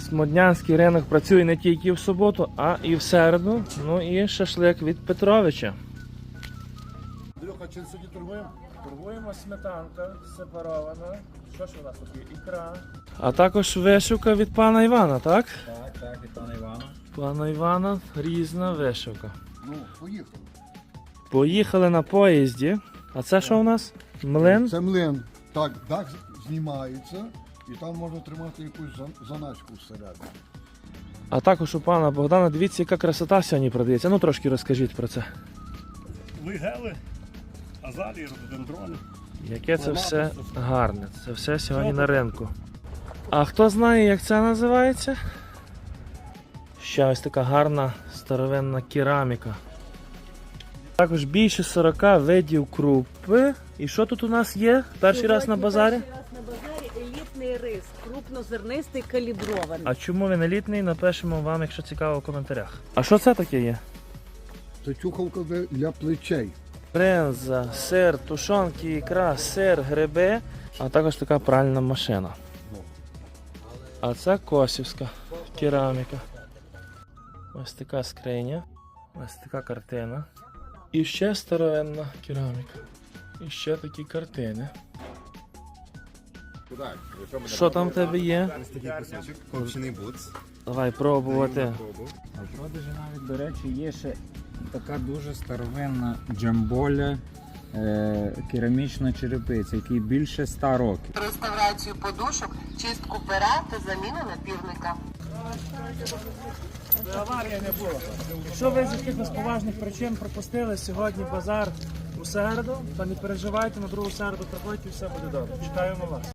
Смоднянський ринок працює не тільки в суботу, а і в середу. Ну і шашлик від Петровича. Андрюха, чим сьогодні торгуємо? Торгуємо сметанка сепарована. Що ж у нас тут є? Ікра. А також вишивка від пана Івана, так? Так, так, від пана Івана. Пана Івана різна вишивка. Ну, поїхали. Поїхали на поїзді. А це що у нас? Млин? Це млин. Так, дах знімається, і там можна тримати якусь заначку всередині. А також у пана Богдана, дивіться, яка красота сьогодні продається. Ну трошки розкажіть про це. Вигели, азалії, рододендрони. Яке це все гарне. Це все сьогодні на ринку. А хто знає, як це називається? Ще ось така гарна старовинна кераміка. Також більше 40 видів крупи. І що тут у нас є? Перший раз на базарі? Перший раз на базарі елітний рис, крупнозернистий, калібрований. А чому він елітний? Напишемо вам, якщо цікаво, в коментарях. А що це таке є? Це тюховка для- для плечей. Бринза, сир, тушонки, ікра, сир, гриби, а також така пральна машина. А це косівська кераміка. Ось така скриня, ось така картина. І ще старовинна кераміка. І ще такі картини. Що там в тебе є? Копчений буц. Давай пробувати. А в продажі навіть, до речі, є ще така дуже старовинна джамболя е, керамічна черепиця, якій більше 100 років. реставрацію подушок, чистку пера та заміну напірника. Аварія не було. Якщо ви з якихось поважних причин пропустили сьогодні базар у середу, то не переживайте на другу середу приходьте і все буде добре. Чекаємо вас.